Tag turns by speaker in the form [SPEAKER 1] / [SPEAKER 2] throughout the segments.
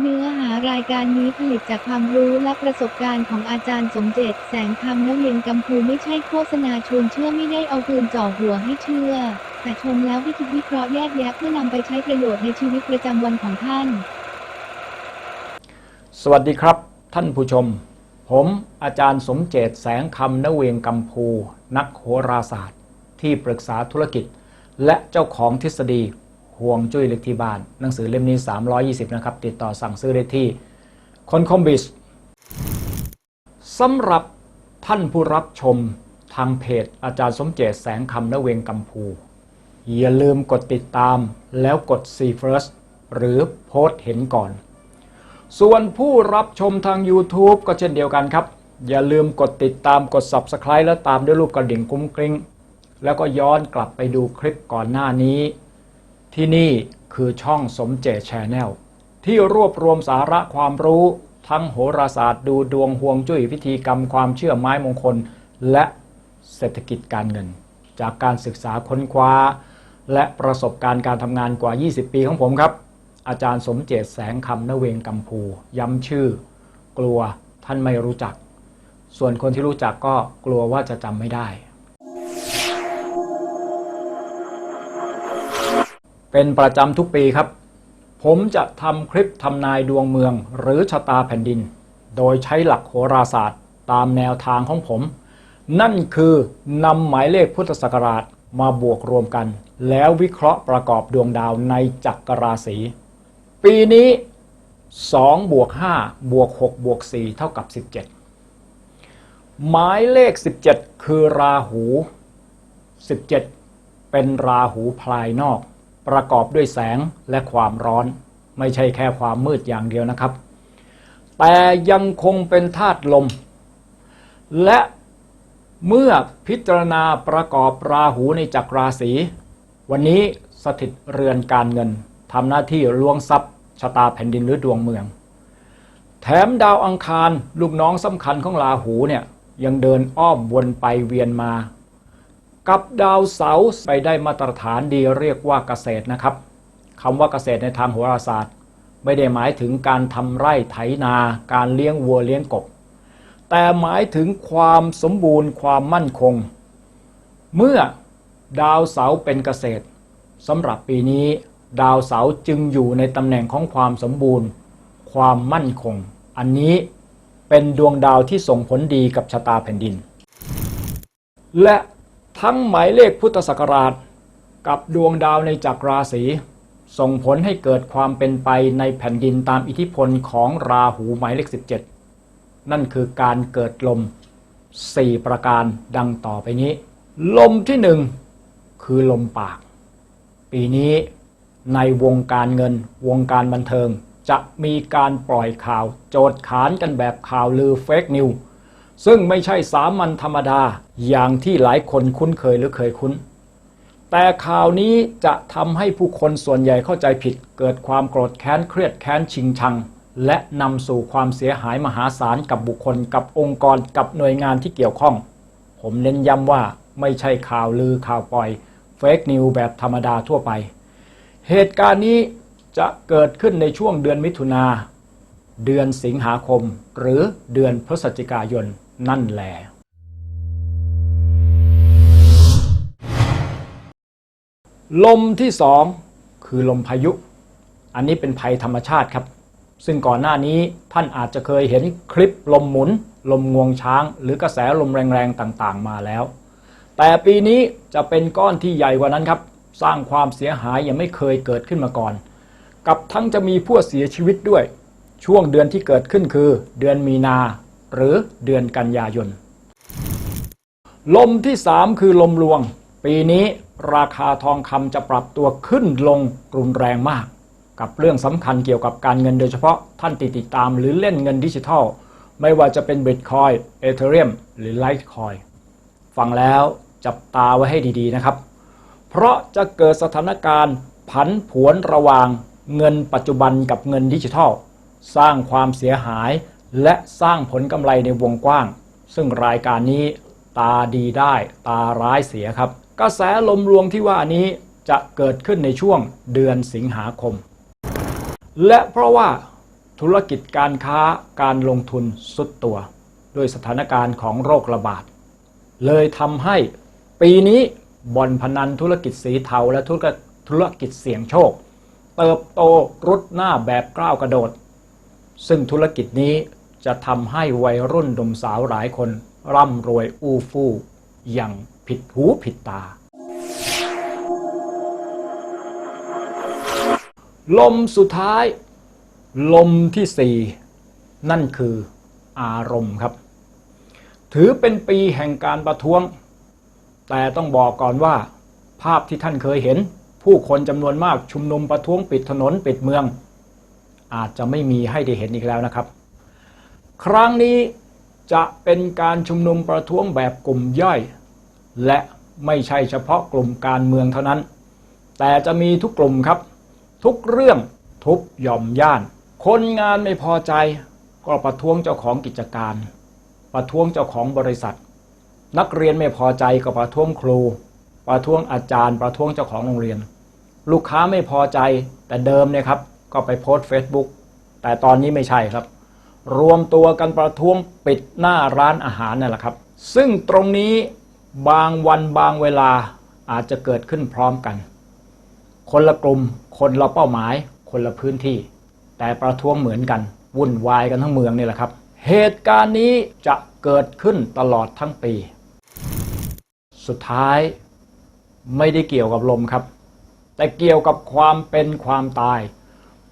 [SPEAKER 1] เนื้อหารายการนี้ผลิตจากความรู้และประสบการณ์ของอาจารย์สมเจตแสงคำนเวียนกัมพูไม่ใช่โฆษณาชวนเชื่อไม่ได้เอาปืนจ่อหัวให้เชื่อ แต่ชมแล้วให้คิดวิเคราะห์แยกแยะเพื่อนำไปใช้ประโยชน์ในชีวิตประจำวันของท่าน
[SPEAKER 2] สวัสดีครับ ท่านผู้ชม ผมอาจารย์สมเจตแสงคำนเวงกัมพู นักโหราศาสตร์ ที่ปรึกษาธุรกิจ และเจ้าของทฤษฎี ห่วงจุ้ยเล็กที่บ้าน หนังสือเล่มนี้ 320 นะครับ ติดต่อสั่งซื้อได้ที่คนคอมบิสสำหรับท่านผู้รับชมทางเพจอาจารย์สมเจตแสงคำนเวงกัมพู อย่าลืมกดติดตามแล้วกด See First หรือโพสเห็นก่อน ส่วนผู้รับชมทาง YouTube ก็เช่นเดียวกันครับ อย่าลืมกดติดตามกด Subscribe แล้วตามด้วยรูปกระดิ่งกุ้งกริ้งแล้วก็ย้อนกลับไปดูคลิปก่อนหน้านี้ ที่นี่คือช่องสมเจตแชนแนลที่รวบรวมสาระความรู้ทั้งโหราศาสตร์ดูดวงห่วงจุ้ยพิธีกรรมความเชื่อไม้มงคล และเศรษฐกิจการเงิน จากการศึกษาค้นคว้า และประสบการณ์การทำงานกว่า 20 ปีของผมครับ อาจารย์สมเจตแสงคำนเวงกัมพู ย้ำชื่อ กลัวท่านไม่รู้จัก ส่วนคนที่รู้จักก็กลัวว่าจะจำไม่ได้ เป็นประจำทุกปีครับ ผมจะทำคลิปทำนายดวงเมืองหรือชะตาแผ่นดิน โดยใช้หลักโหราศาสตร์ตามแนวทางของผม นั่นคือนำหมายเลขพุทธศักราชมาบวกรวมกัน แล้ววิเคราะห์ประกอบดวงดาวในจักรราศี ปีนี้2บวก5บวก6บวก4เท่ากับ 17 หมายเลข 17 คือราหู 17 เป็นราหูภายนอก ประกอบด้วยแสงและความร้อน ไม่ใช่แค่ความมืดอย่างเดียวนะครับ แต่ยังคงเป็นธาตุลม และเมื่อพิจารณาประกอบราหูในจักรราศีวันนี้สถิตเรือนการเงินทำหน้าที่ลวงทรัพย์ชะตาแผ่นดินหรือดวงเมือง แถมดาวอังคารลูกน้องสำคัญของราหูเนี่ยยังเดินอ้อมวนไปเวียนมา กับดาวเสาร์ไปได้มาตรฐานดีเรียกว่าเกษตรนะครับคำว่าเกษตรในทางโหราศาสตร์ ไม่ได้หมายถึงการทำไร่ไถนา การเลี้ยงวัวเลี้ยงกบ แต่หมายถึงความสมบูรณ์ความมั่นคง เมื่อดาวเสาร์เป็นเกษตรสำหรับปีนี้ ดาวเสาร์จึงอยู่ในตำแหน่งของความสมบูรณ์ ความมั่นคง อันนี้เป็นดวงดาวที่ส่งผลดีกับชะตาแผ่นดิน และ ทั้งหมายเลขพุทธศักราช กับดวงดาวในจักรราศีส่งผลให้เกิดความเป็นไปในแผ่นดินตามอิทธิพลของราหูหมายเลข 17 นั่นคือการเกิดลม 4 ประการดังต่อไปนี้ ลมที่หนึ่งคือลมปาก ปีนี้ในวงการเงินวงการบันเทิง จะมีการปล่อยข่าว โจดขานกันแบบข่าวลือเฟกนิว ซึ่งไม่ใช่สามัญธรรมดาอย่างที่หลายคนคุ้นเคยหรือเคยคุ้น แต่ข่าวนี้จะทำให้ผู้คนส่วนใหญ่เข้าใจผิด เกิดความโกรธแค้นเครียดแค้นชิงชัง และนำสู่ความเสียหายมหาศาลกับบุคคลกับองค์กรกับหน่วยงานที่เกี่ยวข้อง ผมเน้นย้ำว่าไม่ใช่ข่าวลือข่าวปล่อยเฟกนิวแบบธรรมดาทั่วไป เหตุการณ์นี้จะเกิดขึ้นในช่วงเดือนมิถุนาเดือนสิงหาคม หรือเดือนพฤศจิกายน นั่นแหละลมที่สองคือลมพายุ อันนี้เป็นภัยธรรมชาติครับ ซึ่งก่อนหน้านี้ท่านอาจจะเคยเห็นคลิปลมหมุน ลมงวงช้าง หรือกระแสลมแรงๆต่างๆ มาแล้ว แต่ปีนี้จะเป็นก้อนที่ใหญ่กว่านั้นครับ สร้างความเสียหายยังไม่เคยเกิดขึ้นมาก่อน กับทั้งจะมีผู้เสียชีวิตด้วย ช่วงเดือนที่เกิดขึ้นคือ เดือนมีนา หรือเดือนกันยายน ลมที่ 3 คือลมลวง ปีนี้ราคาทองคำจะปรับตัวขึ้นลงรุนแรงมาก กับเรื่องสำคัญเกี่ยวกับการเงินโดยเฉพาะท่านติดติดตามหรือเล่นเงินดิจิทัล ไม่ว่าจะเป็นบิตคอยเอเธเรียมหรือไลท์คอยฟังแล้วจับตาไว้ให้ดีๆนะครับ เพราะจะเกิดสถานการณ์ผันผวนระหว่างเงินปัจจุบันกับเงินดิจิทัล สร้างความเสียหาย และสร้างผลกำไรในวงกว้าง ซึ่งรายการนี้ตาดีได้ตาร้ายเสียครับ กระแสลมรวงที่ว่านี้จะเกิดขึ้นในช่วงเดือนสิงหาคม และเพราะว่าธุรกิจการค้าการลงทุนสุดตัว ด้วยสถานการณ์ของโรคระบาด เลยทำให้ปีนี้บ่อนพนันธุรกิจสีเทาและธุรกิจธุรกิจเสี่ยงโชค เติบโตรุดหน้าแบบก้าวกระโดด ซึ่งธุรกิจนี้ จะทำให้วัยรุ่นหนุ่มสาวหลายคน ร่ำรวยอู้ฟู่อย่างผิดหูผิดตา ลมสุดท้าย ลมที่สี่นั่นคืออารมณ์ครับ ถือเป็นปีแห่งการประท้วง แต่ต้องบอกก่อนว่า ภาพที่ท่านเคยเห็น ผู้คนจำนวนมากชุมนุมประท้วงปิดถนนปิดเมือง อาจจะไม่มีให้ได้เห็นอีกแล้วนะครับ ครั้งนี้จะเป็นการชุมนุมประท้วงแบบกลุ่มย่อย และไม่ใช่เฉพาะกลุ่มการเมืองเท่านั้น แต่จะมีทุกกลุ่มครับ ทุกเรื่องทุกหย่อมย่าน คนงานไม่พอใจก็ประท้วงเจ้าของกิจการ ประท้วงเจ้าของบริษัท นักเรียนไม่พอใจก็ประท้วงครู ประท้วงอาจารย์ ประท้วงเจ้าของโรงเรียน ลูกค้าไม่พอใจแต่เดิมเนี่ยครับ ก็ไปโพสต์ Facebook แต่ตอนนี้ไม่ใช่ครับ รวมตัวกันประท้วงปิดหน้าร้านอาหารนั่นแหละครับ ซึ่งตรงนี้บางวันบางเวลาอาจจะเกิดขึ้นพร้อมกัน คนละกลุ่ม คนละเป้าหมาย คนละพื้นที่ แต่ประท้วงเหมือนกัน วุ่นวายกันทั้งเมืองนี่แหละครับ เหตุการณ์นี้จะเกิดขึ้นตลอดทั้งปี สุดท้ายไม่ได้เกี่ยวกับลมครับ แต่เกี่ยวกับความเป็นความตาย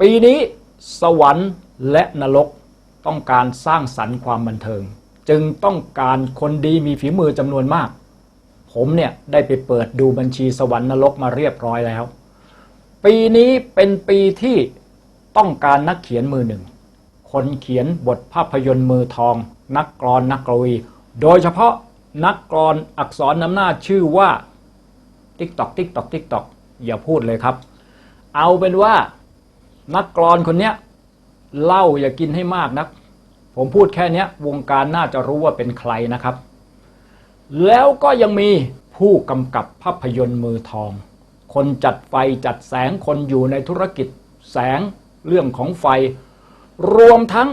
[SPEAKER 2] ปีนี้สวรรค์และนรก ต้องการสร้างสรรค์ความบันเทิง จึงต้องการคนดีมีฝีมือจำนวนมาก ผมเนี่ยได้ไปเปิดดูบัญชีสวรรค์นรกมาเรียบร้อยแล้ว ปีนี้เป็นปีที่ต้องการนักเขียนมือหนึ่ง คนเขียนบทภาพยนตร์มือทอง นักกรอนนักกวีโดยเฉพาะนักกรอนอักษรนำหน้าชื่อว่าติ๊กตอกติ๊กตอกติ๊กตอกอย่าพูดเลยครับ เอาเป็นว่านักกรอนคนเนี้ย เหล้าอย่ากินให้มากนัก ผมพูดแค่นี้วงการน่าจะรู้ว่าเป็นใครนะครับ แล้วก็ยังมีผู้กำกับภาพยนตร์มือทอง คนจัดไฟจัดแสงคนอยู่ในธุรกิจแสงเรื่องของไฟ รวมทั้ง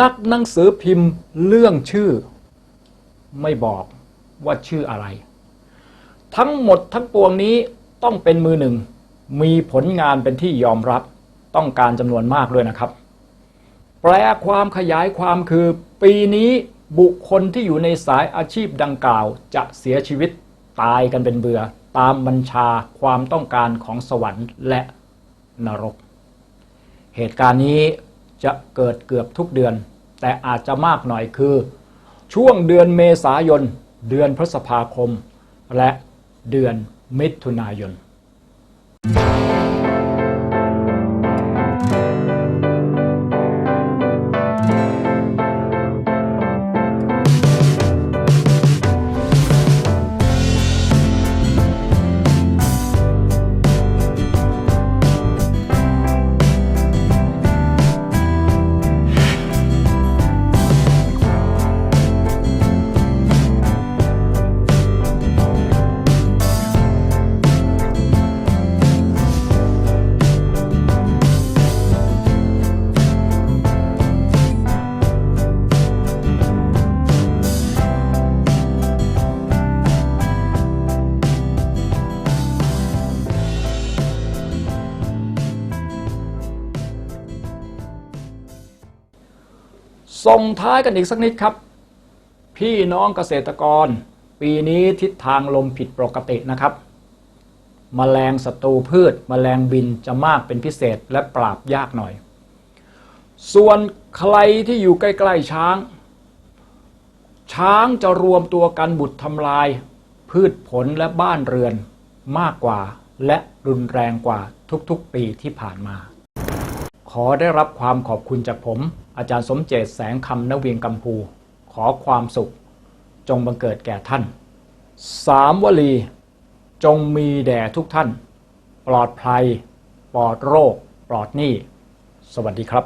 [SPEAKER 2] นักหนังสือพิมพ์เรื่องชื่อ ไม่บอกว่าชื่ออะไร ทั้งหมดทั้งปวงนี้ต้องเป็นมือหนึ่ง มีผลงานเป็นที่ยอมรับต้องการจำนวนมากด้วยนะครับ แปลความขยายความคือ ปีนี้บุคคลที่อยู่ในสายอาชีพดังกล่าว จะเสียชีวิตตายกันเป็นเบื่อตามบัญชาความต้องการของสวรรค์และนรก เหตุการณ์นี้จะเกิดเกือบทุกเดือน แต่อาจจะมากหน่อยคือ ช่วงเดือนเมษายน เดือนพฤษภาคม และเดือนมิถุนายน ส่งท้ายกันอีกสักนิดครับ พี่น้องเกษตรกร ปีนี้ทิศทางลมผิดปกตินะครับมแมลงศัตรูพืชมแมลงบินจะมากเป็นพิเศษและปราบยากหน่อย ส่วนใครที่อยู่ใกล้ๆช้าง ช้างจะรวมตัวกันบุดทำลาย พืชผลและบ้านเรือนมากกว่าและรุนแรงกว่าทุกๆปีที่ผ่านมา ขอได้รับความขอบคุณจากผม อาจารย์สมเจตแสงคำนเวียงกัมพูขอความสุข จงบังเกิดแก่ท่านสามวลี จงมีแด่ทุกท่าน ปลอดภัย ปลอดโรค ปลอดหนี้ สวัสดีครับ